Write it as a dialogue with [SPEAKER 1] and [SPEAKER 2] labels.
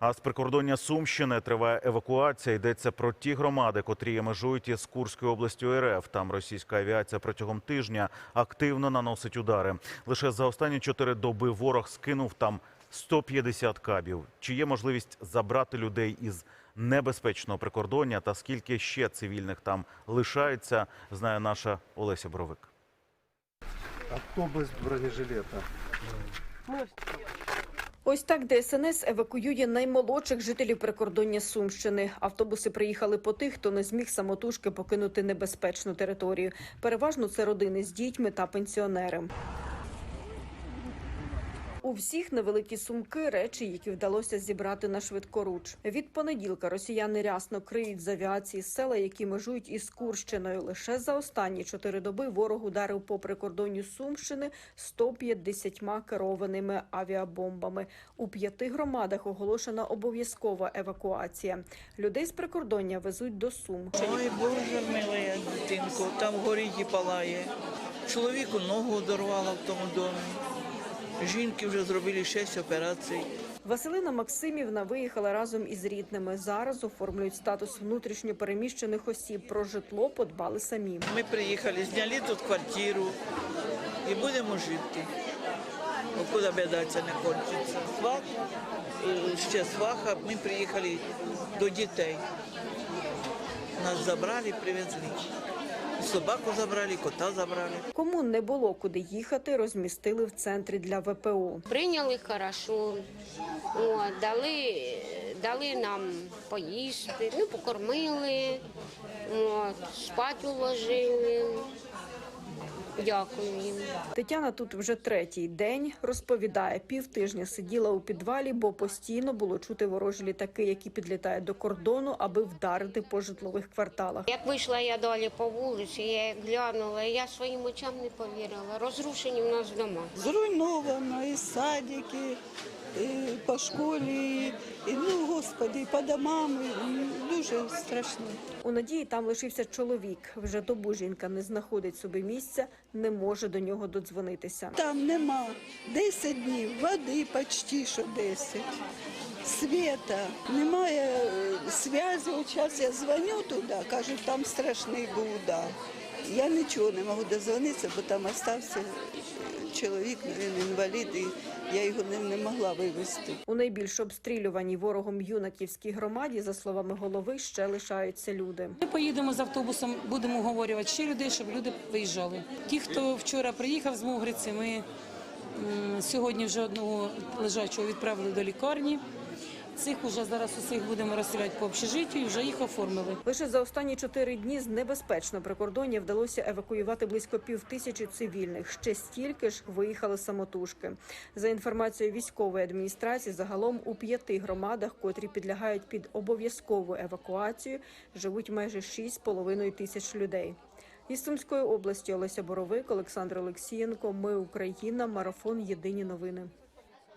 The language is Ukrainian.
[SPEAKER 1] А з прикордоння Сумщини триває евакуація. Йдеться про ті громади, котрі межують із Курською областю РФ. Там російська авіація протягом тижня активно наносить удари. Лише за останні чотири доби ворог скинув там 150 кабів. Чи є можливість забрати людей із небезпечного прикордоння та скільки ще цивільних там лишається, знає наша Олеся Боровик.
[SPEAKER 2] Автобус бронежилета.
[SPEAKER 3] Ось так ДСНС евакуює наймолодших жителів прикордоння Сумщини. Автобуси приїхали по тих, хто не зміг самотужки покинути небезпечну територію. Переважно це родини з дітьми та пенсіонери. У всіх невеликі сумки, речі, які вдалося зібрати на швидкоруч. Від понеділка росіяни рясно криють з авіації села, які межують із Курщиною. Лише за останні чотири доби ворог ударив по прикордонню Сумщини 150 керованими авіабомбами. У п'яти громадах оголошена обов'язкова евакуація. Людей з прикордоння везуть до Сум.
[SPEAKER 4] Ой, Боже милий, дитинко, там горіті палає. Чоловіку ногу одорвало в тому домі. Жінки вже зробили шість операцій.
[SPEAKER 3] Василина Максимівна виїхала разом із рідними. Зараз оформлюють статус внутрішньо переміщених осіб. Про житло подбали самі.
[SPEAKER 4] Ми приїхали, зняли тут квартиру і будемо жити. Ну, куди біда це не кончиться. Свах, е, ще сваха, ми приїхали до дітей. Нас забрали, привезли. Собаку забрали, кота забрали.
[SPEAKER 3] Кому не було куди їхати, розмістили в центрі для ВПО.
[SPEAKER 5] Прийняли хорошо, дали, дали нам поїсти, ну, покормили, от, спати уложили. Дякую їм.
[SPEAKER 3] Тетяна тут вже третій день розповідає, півтижня сиділа у підвалі, бо постійно було чути ворожі літаки, які підлітають до кордону, аби вдарити по житлових кварталах.
[SPEAKER 5] Як вийшла я далі по вулиці, я глянула, я своїм очам не повірила. Розрушені в нас дома.
[SPEAKER 6] зруйновано і садики, по школі, і ну господи, по домам. Дуже страшно.
[SPEAKER 3] У надії там лишився чоловік. Вже добу жінка не знаходить собі місця, не може до нього додзвонитися.
[SPEAKER 6] Там нема 10 днів, води почти що 10. Світа, немає е, зв'язку. Зараз я дзвоню туди, кажуть, там страшний був удар. Я нічого не можу дозвонитися, бо там остався чоловік, він інвалід, і я його не, не могла вивезти.
[SPEAKER 3] У найбільш обстрілюваній ворогом юнаківській громаді, за словами голови, ще лишаються люди.
[SPEAKER 7] Ми поїдемо з автобусом, будемо оговорювати ще людей, щоб люди виїжджали. Ті, хто вчора приїхав з Мугриці, ми сьогодні вже одного лежачого відправили до лікарні. Цих уже зараз усіх будемо розстріляти по общежиттю і вже їх оформили.
[SPEAKER 3] Лише за останні чотири дні з небезпечного прикордоння вдалося евакуювати близько пів тисячі цивільних. Ще стільки ж виїхали самотужки. За інформацією військової адміністрації, загалом у п'яти громадах, котрі підлягають під обов'язкову евакуацію, живуть майже 6,5 тисяч людей. Із Сумської області Олеся Боровик, Олександр Олексієнко. Ми Україна. Марафон. Єдині новини.